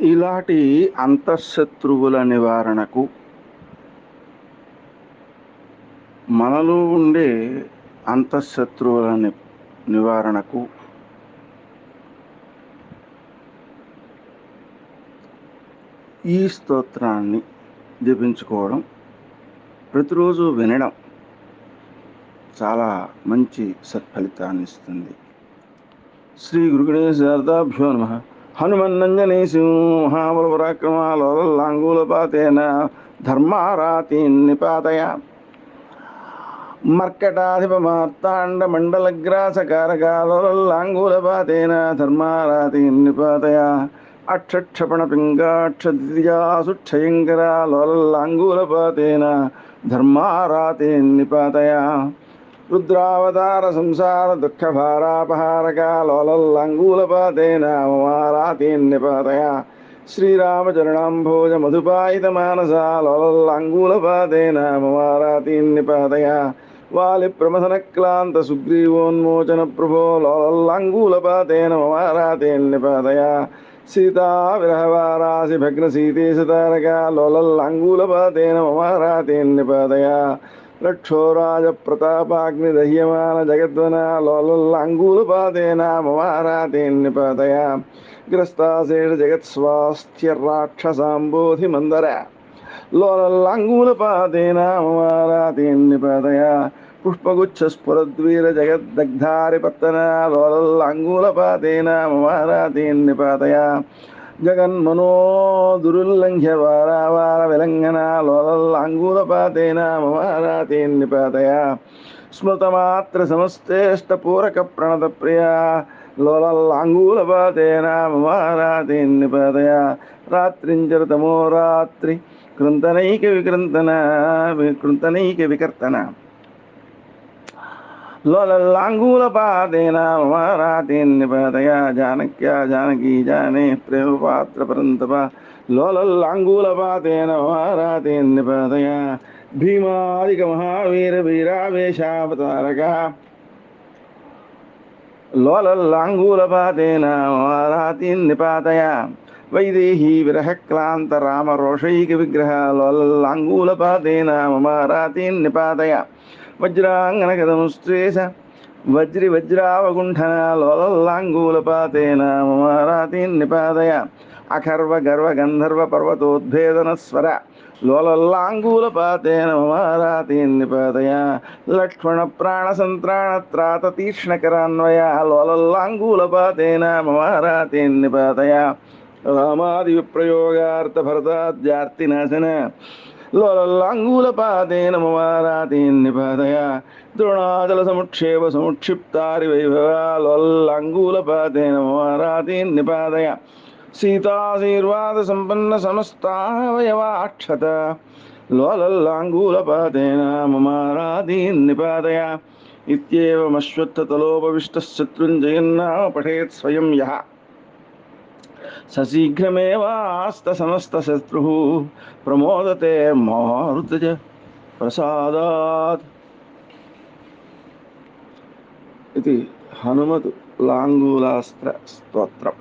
ఇలాంటి అంతఃశత్రువుల నివారణకు మనలో ఉండే అంతఃశత్రువుల ని- నివారణకు ఈ స్తోత్రాన్ని జపించుకోవడం ప్రతిరోజు వినడం చాలా మంచి సత్ఫలితాన్ని ఇస్తుంది. శ్రీ గురుగణేశ శారదాభ్యో నమ హనుమన్నంజనే సింహాబల పాతేన ధర్మారాతి నిపాతయ మర్కటాధిప మార్తాండ మర్కటాధిపమార్తాండ మండలగ్రాసకారకాలోలాంగూలపాతేన ధర్మారాతి నిపాతయ అక్షక్షపణ పింగాక్షదియాసు క్షయంకరా లోలాంగూలపాతేన ధర్మారాతీన్ నిపాతయ రుద్రావతార సంసార దుఃఖ భారాపహారక లోలంగూలపాతేన మమారాతీన్యపాతయ శ్రీరామచరణాంభోజ మధుపాయిత మానస లోలంగూలపాతేన మమారాతీన్యపాతయ వాలి ప్రమథన క్లాంత సుగ్రీవోన్మోచన ప్రభో లోలంగూలపాతేన మమారాతీన్యపాతయ సీతా విరహవారాసి భగ్న సీతేశ తారక లోలంగూలపాతేన మమారాతీన్యపాతయ లక్షోరాజ ప్రతాపాగ్ని దహ్యమాన జగద్వన లోలంగూలపాదేన మమారాతేన్యపాతయ గ్రస్తాశేష జగత్స్వాస్థ్య రాక్షసాంబోధి మందర లోలంగూలపాదేన మమారాతేన్యపాతయ పుష్పగుచ్చ స్ఫురద్వీర జగద్దగ్ధారిపత్తన లోలంగూలపాదేన మమారాతేన్యపాతయ జగన్మనో వారావార విలంఘన లోలంగూలపాతేన మమారాతేన్నిపాతయ స్మృతమాత్ర సమస్తేష్ట పూరక ప్రణత ప్రియ లోలంగూలపాతేన మమారాతేన్నిపాతయ రాత్రించరతమో రాత్రి కృంతనైక వికృంతన కృంతనైక వికర్తన लोलल्लाङ्गूलपादेन महारातेन् निपतया जानक्या जानकी जाने प्रेमपात्रपरन्तप लोलल्लाङ्गूलपादेन महारातेन् निपतया भीमादिकमहावीरवीरावेशावतारका लोलल्लाङ्गूलपादेन महारातीन् निपातया वैदेही विरहक्लान्तरामरोषैकविग्रह लोलल्लाङ्गूलपादेन महारातीन् निपातया మమారాతీన్నిపాతయ వజ్రి వజ్రావగుంఠన లోలంగూలపాతేన మమారాతీన్నిపాదయ. అఖర్వ గర్వ గంధర్వ పర్వతోద్భేదన స్వర లోలంగూలపాతేన మమారాతీన్నిపాదయ. లక్ష్మణ ప్రాణ సంత్రాణ త్రాత తీక్ష్ణకరాన్వయ లోలంగూలపాతేన మమారాతీన్నిపాదయ. రామాది విప్రయోగార్థ భరతాద్యార్తినాశన లోలంగుల లోలంగూలపాదేన మమారాతీన్నిపాదయ ద్రోణాచల సముక్షేప సముక్షిప్తారి వైభవ లోలంగూలపాదేన మమారాతీన్నిపాదయ సీతాశీర్వాద సంపన్న సమస్తావయవాక్షత లోలంగూలపాదేన మమారాతీన్నిపాదయ ఇత్యేవమశ్వత్థతలోపవిష్టశత్రుంజయన్నామ పఠేత్ స్వయం యహ సశీఘ్రమేవాస్త సమస్త శత్రు ప్రమోదతే మారుతజ ప్రసాదాత్. ఇది హనుమతు లాంగూలాస్త్ర స్తోత్రం.